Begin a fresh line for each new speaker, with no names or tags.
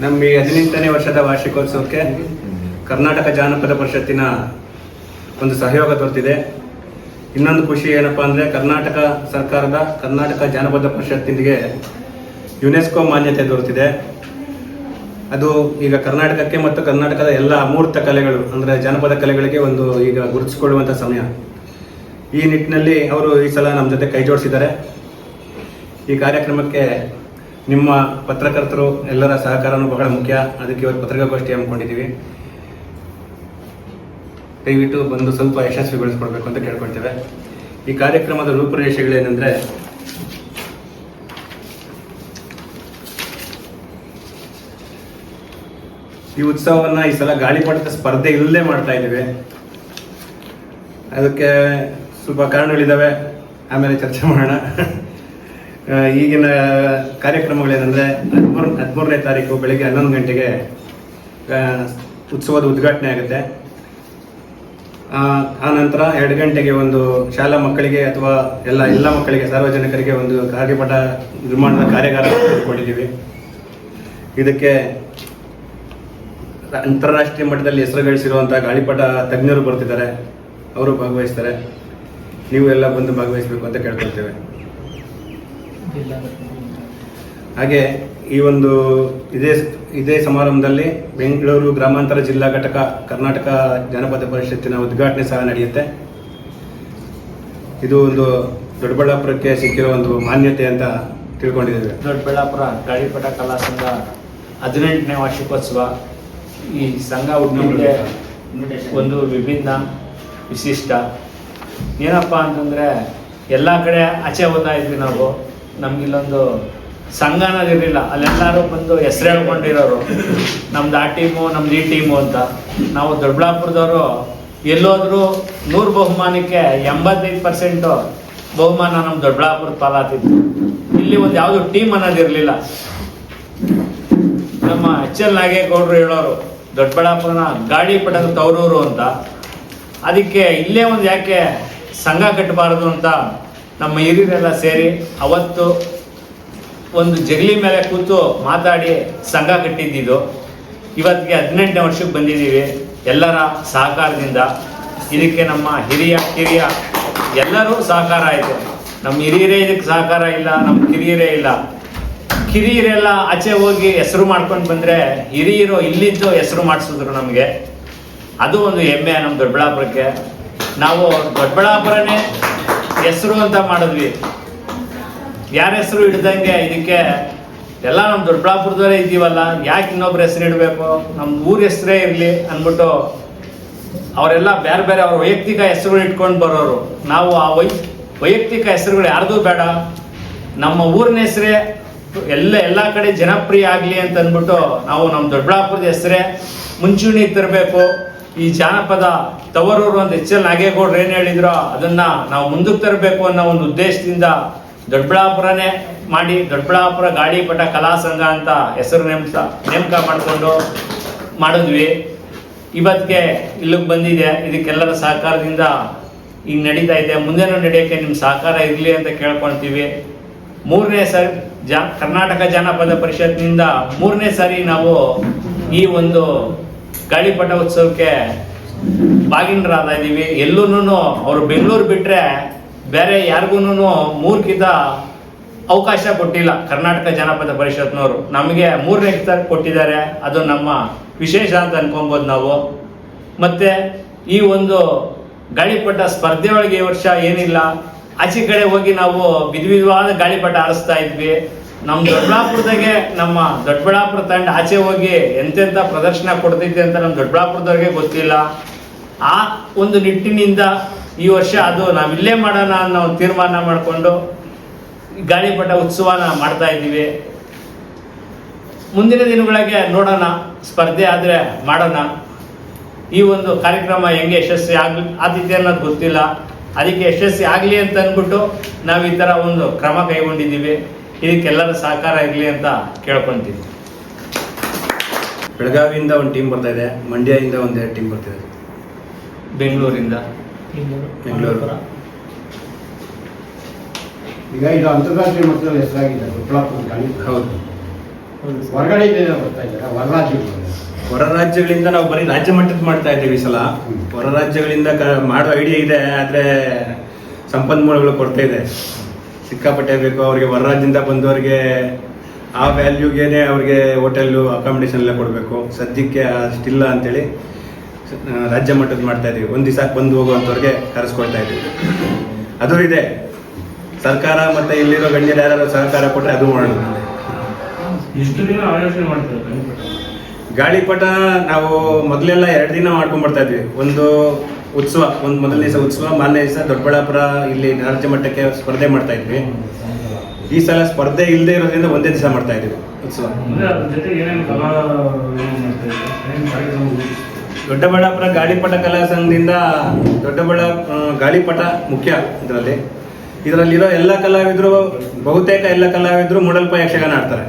ನಮ್ಮ ಈ ಹದಿನೆಂಟನೇ ವರ್ಷದ ವಾರ್ಷಿಕೋತ್ಸವಕ್ಕೆ ಕರ್ನಾಟಕ ಜಾನಪದ ಪರಿಷತ್ತಿನ ಒಂದು ಸಹಯೋಗ ದೊರೆತಿದೆ. ಇನ್ನೊಂದು ಖುಷಿ ಏನಪ್ಪಾ ಅಂದರೆ ಕರ್ನಾಟಕ ಸರ್ಕಾರದ ಕರ್ನಾಟಕ ಜಾನಪದ ಪರಿಷತ್ತಿನಿಗೆ ಯುನೆಸ್ಕೋ ಮಾನ್ಯತೆ ದೊರೆತಿದೆ. ಅದು ಈಗ ಕರ್ನಾಟಕಕ್ಕೆ ಮತ್ತು ಕರ್ನಾಟಕದ ಎಲ್ಲ ಅಮೂರ್ತ ಕಲೆಗಳು ಅಂದರೆ ಜಾನಪದ ಕಲೆಗಳಿಗೆ ಒಂದು ಈಗ ಗುರುತಿಸಿಕೊಳ್ಳುವಂಥ ಸಮಯ. ಈ ನಿಟ್ಟಿನಲ್ಲಿ ಅವರು ಈ ಸಲ ನಮ್ಮ ಜೊತೆ ಕೈ ಜೋಡಿಸಿದ್ದಾರೆ. ಈ ಕಾರ್ಯಕ್ರಮಕ್ಕೆ ನಿಮ್ಮ ಪತ್ರಕರ್ತರು, ಎಲ್ಲರ ಸಹಕಾರನೂ ಬಹಳ ಮುಖ್ಯ. ಅದಕ್ಕೆ ಇವತ್ತು ಪತ್ರಿಕಾಗೋಷ್ಠಿ ಹಮ್ಮಿಕೊಂಡಿದ್ದೀವಿ. ದಯವಿಟ್ಟು ಬಂದು ಸ್ವಲ್ಪ ಯಶಸ್ವಿಗೊಳಿಸ್ಕೊಡ್ಬೇಕು ಅಂತ ಕೇಳ್ಕೊಳ್ತೇವೆ. ಈ ಕಾರ್ಯಕ್ರಮದ ರೂಪುರೇಷೆಗಳೇನೆಂದರೆ ಈ ಉತ್ಸವವನ್ನ ಈ ಸಲ ಗಾಳಿಪಟದ ಸ್ಪರ್ಧೆ ಇಲ್ಲದೇ ಮಾಡ್ತಾ ಇದ್ದೀವಿ. ಅದಕ್ಕೆ ಸ್ವಲ್ಪ ಕಾರಣಗಳಿದ್ದಾವೆ ಆಮೇಲೆ ಚರ್ಚೆ ಮಾಡೋಣ. ಈಗಿನ ಕಾರ್ಯಕ್ರಮಗಳೇನೆಂದರೆ ಹದಿಮೂರು ಹದಿಮೂರನೇ ತಾರೀಕು ಬೆಳಿಗ್ಗೆ ಹನ್ನೊಂದು ಗಂಟೆಗೆ ಉತ್ಸವದ ಉದ್ಘಾಟನೆ ಆಗುತ್ತೆ. ಆ, ನಂತರ ಎರಡು ಗಂಟೆಗೆ ಒಂದು ಶಾಲಾ ಮಕ್ಕಳಿಗೆ ಅಥವಾ ಎಲ್ಲ ಎಲ್ಲ ಮಕ್ಕಳಿಗೆ ಸಾರ್ವಜನಿಕರಿಗೆ ಒಂದು ಕಾರ್ಯಪಟ ನಿರ್ಮಾಣದ ಕಾರ್ಯಾಗಾರ ಕೊಟ್ಟಿದ್ದೀವಿ ಇದಕ್ಕೆ ಅಂತಾರಾಷ್ಟ್ರೀಯ ಮಟ್ಟದಲ್ಲಿ ಹೆಸರು ಗಳಿಸಿರುವಂತಹ ಗಾಳಿಪಟ ತಜ್ಞರು ಬರ್ತಿದ್ದಾರೆ. ಅವರು ಭಾಗವಹಿಸ್ತಾರೆ. ನೀವು ಎಲ್ಲ ಬಂದು ಭಾಗವಹಿಸಬೇಕು ಅಂತ ಕೇಳ್ಕೊಳ್ತೇವೆ. ಹಾಗೆ ಈ ಒಂದು ಇದೇ ಇದೇ ಸಮಾರಂಭದಲ್ಲಿ ಬೆಂಗಳೂರು ಗ್ರಾಮಾಂತರ ಜಿಲ್ಲಾ ಘಟಕ ಕರ್ನಾಟಕ ಜನಪದ ಪರಿಷತ್ತಿನ ಉದ್ಘಾಟನೆ ಸಹ ನಡೆಯುತ್ತೆ. ಇದು ಒಂದು ದೊಡ್ಡಬಳ್ಳಾಪುರಕ್ಕೆ ಸಿಕ್ಕಿರೋ ಒಂದು ಮಾನ್ಯತೆ ಅಂತ ತಿಳ್ಕೊಂಡಿದ್ದೇವೆ.
ದೊಡ್ಡಬಳ್ಳಾಪುರ ಗಾಳಿಪಟ ಕಲಾ ಸಂಘ ಹದಿನೆಂಟನೇ ವಾರ್ಷಿಕೋತ್ಸವ ಈ ಸಂಘ ಹುಟ್ಟಿಗೆ ಒಂದು ವಿಭಿನ್ನ ವಿಶಿಷ್ಟ. ಏನಪ್ಪ ಅಂತಂದರೆ ಎಲ್ಲ ಕಡೆ ಆಚೆ ಹೋಗ್ತಾ ಇದ್ವಿ ನಾವು. ನಮಗಿಲ್ಲೊಂದು ಸಂಘ ಅನ್ನೋದಿರಲಿಲ್ಲ ಅಲ್ಲೆಲ್ಲರೂ ಬಂದು ಹೆಸರು ಹೇಳ್ಕೊಂಡಿರೋರು. ನಮ್ದು ಆ ಟೀಮು, ನಮ್ದು ಈ ಟೀಮು ಅಂತ. ನಾವು ದೊಡ್ಡಬಳ್ಳಾಪುರದವರು ಎಲ್ಲೋದ್ರೂ ನೂರು ಬಹುಮಾನಕ್ಕೆ ಎಂಬತ್ತೈದು ಪರ್ಸೆಂಟು ಬಹುಮಾನ ನಮ್ಮ ದೊಡ್ಡಬಳ್ಳಾಪುರದ ಪಾಲಾತಿತ್ತು. ಇಲ್ಲಿ ಒಂದು ಯಾವುದು ಟೀಮ್ ಅನ್ನೋದಿರಲಿಲ್ಲ ನಮ್ಮ ಎಚ್ ಎಲ್ ನಾಗೇಗೌಡರು ಹೇಳೋರು ದೊಡ್ಡಬಳ್ಳಾಪುರನ ಗಾಡಿ ಪಟದ ತವರೂರು ಅಂತ. ಅದಕ್ಕೆ ಇಲ್ಲೇ ಒಂದು ಯಾಕೆ ಸಂಘ ಕಟ್ಟಬಾರದು ಅಂತ ನಮ್ಮ ಹಿರಿಯರೆಲ್ಲ ಸೇರಿ ಅವತ್ತು ಒಂದು ಜಗಲಿ ಮೇಲೆ ಕೂತು ಮಾತಾಡಿ ಸಂಘ ಕಟ್ಟಿದ್ದಿದ್ದು. ಇವತ್ತಿಗೆ ಹದಿನೆಂಟನೇ ವರ್ಷಕ್ಕೆ ಬಂದಿದ್ದೀವಿ. ಎಲ್ಲರ ಸಹಕಾರದಿಂದ ಇದಕ್ಕೆ ನಮ್ಮ ಹಿರಿಯ, ಕಿರಿಯ ಎಲ್ಲರೂ ಸಹಕಾರ ಆಯಿತು. ನಮ್ಮ ಹಿರಿಯರೇ ಇದಕ್ಕೆ ಸಹಕಾರ ಇಲ್ಲ, ನಮ್ಮ ಕಿರಿಯರೇ ಇಲ್ಲ. ಕಿರಿಯರೆಲ್ಲ ಆಚೆ ಹೋಗಿ ಹೆಸರು ಮಾಡ್ಕೊಂಡು ಬಂದರೆ ಹಿರಿಯರು ಇಲ್ಲಿದ್ದು ಹೆಸರು ಮಾಡಿಸಿದ್ರು ನಮಗೆ. ಅದು ಒಂದು ಹೆಮ್ಮೆ ನಮ್ಮ ದೊಡ್ಡಬಳ್ಳಾಪುರಕ್ಕೆ. ನಾವು ದೊಡ್ಡಬಳ್ಳಾಪುರನೇ ಹೆಸರು ಅಂತ ಮಾಡಿದ್ವಿ. ಯಾರ ಹೆಸರು ಇಡ್ದಂಗೆ ಇದಕ್ಕೆ ಎಲ್ಲ ನಮ್ಮ ದೊಡ್ಡಬಳ್ಳಾಪುರದವರೇ ಇದ್ದೀವಲ್ಲ, ಯಾಕೆ ಇನ್ನೊಬ್ರ ಹೆಸರು ಇಡಬೇಕು? ನಮ್ಮ ಊರ ಹೆಸರೇ ಇರಲಿ ಅಂದ್ಬಿಟ್ಟು ಅವರೆಲ್ಲ ಬೇರೆ ಬೇರೆ ಅವ್ರ ವೈಯಕ್ತಿಕ ಹೆಸರುಗಳು ಇಟ್ಕೊಂಡು ಬರೋರು. ನಾವು ಆ ವೈ, ವೈಯಕ್ತಿಕ ಹೆಸರುಗಳು ಯಾರ್ದೂ ಬೇಡ. ನಮ್ಮ ಊರಿನ ಹೆಸರೇ, ಎಲ್ಲ ಎಲ್ಲ ಕಡೆ ಜನಪ್ರಿಯ ಆಗಲಿ ಅಂತ ಅಂದ್ಬಿಟ್ಟು ನಾವು ನಮ್ಮ ದೊಡ್ಡಬಳ್ಳಾಪುರದ ಹೆಸರೇ ಮುಂಚೂಣಿ ತರಬೇಕು ಈ ಜಾನಪದ ತವರೂರು ಒಂದು ಎಚ್ ಎಲ್ ನಾಗೇಗೌಡರು ಏನು ಹೇಳಿದ್ರೋ ಅದನ್ನ ನಾವು ಮುಂದಕ್ಕೆ ತರಬೇಕು ಅನ್ನೋ ಒಂದು ಉದ್ದೇಶದಿಂದ ದೊಡ್ಡಬಳ್ಳಾಪುರನೇ ಮಾಡಿ ದೊಡ್ಡಬಳ್ಳಾಪುರ ಗಾಳಿಪಟ ಕಲಾ ಸಂಘ ಅಂತ ಹೆಸರು ನೇಮಕ ನೇಮಕ ಮಾಡಿಕೊಂಡು ಮಾಡಿದ್ವಿ. ಇವತ್ತಿಗೆ ಇಲ್ಲಿಗೆ ಬಂದಿದೆ. ಇದಕ್ಕೆಲ್ಲರ ಸಹಕಾರದಿಂದ ಈಗ ನಡೀತಾ ಇದೆ. ಮುಂದೆನೂ ನಡೆಯೋಕ್ಕೆ ನಿಮ್ಮ ಸಹಕಾರ ಇರಲಿ ಅಂತ ಕೇಳ್ಕೊಳ್ತೀವಿ ಮೂರನೇ ಸಾರಿ, ಜಾ, ಕರ್ನಾಟಕ ಜಾನಪದ ಪರಿಷತ್ನಿಂದ ಮೂರನೇ ಸಾರಿ ನಾವು ಈ ಒಂದು ಗಾಳಿಪಟ ಉತ್ಸವಕ್ಕೆ ಭಾಗಿನರಾದ ಇದ್ದೀವಿ ಎಲ್ಲೂ ಅವರು ಬೆಂಗಳೂರು ಬಿಟ್ಟರೆ ಬೇರೆ ಯಾರಿಗೂ ಮೂರ್ಕಿತ ಅವಕಾಶ ಕೊಟ್ಟಿಲ್ಲ ಕರ್ನಾಟಕ ಜನಪದ ಪರಿಷತ್ನವರು. ನಮಗೆ ಮೂರನೇ ಸಾರಿ ಕೊಟ್ಟಿದ್ದಾರೆ. ಅದು ನಮ್ಮ ವಿಶೇಷ ಅಂತ ಅನ್ಕೊಬೋದು ನಾವು. ಮತ್ತೆ ಈ ಒಂದು ಗಾಳಿಪಟ ಸ್ಪರ್ಧೆ ಒಳಗೆ ಈ ವರ್ಷ ಏನಿಲ್ಲ. ಆಚೆ ಕಡೆ ಹೋಗಿ ನಾವು ವಿಧ ವಿಧವಾದ ಗಾಳಿಪಟ ಆರಿಸ್ತಾ ಇದ್ವಿ. ನಮ್ಮ ದೊಡ್ಡಬಳ್ಳಾಪುರದಾಗೆ ನಮ್ಮ ದೊಡ್ಡಬಳ್ಳಾಪುರ ತಂಡ ಆಚೆ ಹೋಗಿ ಎಂತೆಂಥ ಪ್ರದರ್ಶನ ಕೊಡ್ತೈತೆ ಅಂತ ನಮ್ಮ ದೊಡ್ಡಬಳ್ಳಾಪುರದವ್ರಿಗೆ ಗೊತ್ತಿಲ್ಲ. ಆ ಒಂದು ನಿಟ್ಟಿನಿಂದ ಈ ವರ್ಷ ಅದು ನಾವಿಲ್ಲೇ ಮಾಡೋಣ ಅನ್ನೋ ಒಂದು ತೀರ್ಮಾನ ಮಾಡಿಕೊಂಡು ಗಾಳಿಪಟ ಉತ್ಸವನ ಮಾಡ್ತಾ ಇದ್ದೀವಿ. ಮುಂದಿನ ದಿನಗಳಿಗೆ ನೋಡೋಣ, ಸ್ಪರ್ಧೆ ಆದರೆ ಮಾಡೋಣ. ಈ ಒಂದು ಕಾರ್ಯಕ್ರಮ ಹೆಂಗೆ ಯಶಸ್ವಿ ಆಗ್ ಆದಿತ್ಯ ಅನ್ನೋದು ಗೊತ್ತಿಲ್ಲ. ಅದಕ್ಕೆ ಯಶಸ್ವಿ ಆಗಲಿ ಅಂತ ಅಂದ್ಬಿಟ್ಟು ನಾವು ಈ ಥರ ಒಂದು ಕ್ರಮ ಕೈಗೊಂಡಿದ್ದೀವಿ. ಇದಕ್ಕೆಲ್ಲರ ಸಹಕಾರ ಇರಲಿ ಅಂತ ಕೇಳ್ಕೊತೀವಿ.
ಬೆಳಗಾವಿಯಿಂದ ಒಂದು ಟೀಮ್ ಬರ್ತಾ ಇದೆ ಮಂಡ್ಯದಿಂದ ಎರಡು ಟೀಮ್ ಬರ್ತಿದೆ
ಬೆಂಗಳೂರಿಂದ.
ಬೆಂಗಳೂರು.
ಈಗ ಇದು ಅಂತಾರಾಷ್ಟ್ರೀಯ ಮಟ್ಟದಲ್ಲಿ ಹೆಸರಾಗಿದೆ ಗಾಳಿ
ಹೌದು.
ಹೊರಗಡೆ ಬರ್ತಾ ಇದ್ದಾರೆ ಹೊರರಾಜ್ಯಗಳು
ಹೊರ ರಾಜ್ಯಗಳಿಂದ ನಾವು ಬರೀ ರಾಜ್ಯ ಮಟ್ಟದ ಮಾಡ್ತಾ ಇದ್ದೀವಿ ಈ ಸಲ. ಹೊರ ರಾಜ್ಯಗಳಿಂದ ಕ- ಮಾಡೋ ಐಡಿಯಾ ಇದೆ ಆದರೆ ಸಂಪನ್ಮೂಲಗಳು ಕೊರತೆ ಇದೆ. ಸಿಕ್ಕಾಪಟ್ಟೆ ಬೇಕು ಅವ್ರಿಗೆ ಹೊರರಾಜ್ಯದಿಂದ ಬಂದವರಿಗೆ ಆ ವ್ಯಾಲ್ಯೂಗೇನೆ ಅವ್ರಿಗೆ ಹೋಟೆಲ್ಲು ಅಕಾಮಿಡೇಷನ್ ಎಲ್ಲ ಕೊಡಬೇಕು. ಸದ್ಯಕ್ಕೆ ಅಷ್ಟಿಲ್ಲ ಅಂತೇಳಿ ರಾಜ್ಯ ಮಟ್ಟದ ಮಾಡ್ತಾ ಇದ್ದೀವಿ ಒಂದು ದಿವಸ ಬಂದು ಹೋಗುವಂಥವ್ರಿಗೆ ಕರೆಸ್ಕೊಳ್ತಾ ಇದ್ದೀವಿ ಅದು ಇದೆ. ಸರ್ಕಾರ ಮತ್ತೆ ಇಲ್ಲಿರೋ ಗಣ್ಯರು ಯಾರು ಸಹಕಾರ ಕೊಟ್ಟರೆ ಅದು ಮಾಡೋಣ.
ಇಷ್ಟು ದಿನ ಆಯೋಜನೆ ಮಾಡ್ತಾರೆ
ಗಾಳಿಪಟ ನಾವು ಮೊದಲೆಲ್ಲ ಎರಡು ದಿನ ಮಾಡ್ಕೊಂಡ್ಬರ್ತಾ ಇದ್ವಿ. ಒಂದು ಉತ್ಸವ ಒಂದು ಮೊದಲನೇ ದಿವಸ ಉತ್ಸವ ಮಾರನೇ ದಿವಸ ದೊಡ್ಡಬಳ್ಳಾಪುರ ಇಲ್ಲಿ ರಾಜ್ಯ ಮಟ್ಟಕ್ಕೆ ಸ್ಪರ್ಧೆ ಮಾಡ್ತಾ ಇದ್ವಿ. ಈ ಸಲ ಸ್ಪರ್ಧೆ ಇಲ್ಲದೆ ಇರೋದ್ರಿಂದ ಒಂದೇ ದಿವಸ ಮಾಡ್ತಾ ಇದ್ವಿ ಉತ್ಸವ? ದೊಡ್ಡಬಳ್ಳಾಪುರ ಗಾಳಿಪಟ ಕಲಾ ಸಂಘದಿಂದ ದೊಡ್ಡಬಳ್ಳಾ ಗಾಳಿಪಟ ಮುಖ್ಯ ಇದರಲ್ಲಿ. ಇದರಲ್ಲಿರೋ ಎಲ್ಲ ಕಲಾವಿದರು ಬಹುತೇಕ ಎಲ್ಲ ಕಲಾವಿದರು ಮೂಡಲ್ಪ ಯಕ್ಷಗಾನ ಆಡ್ತಾರೆ.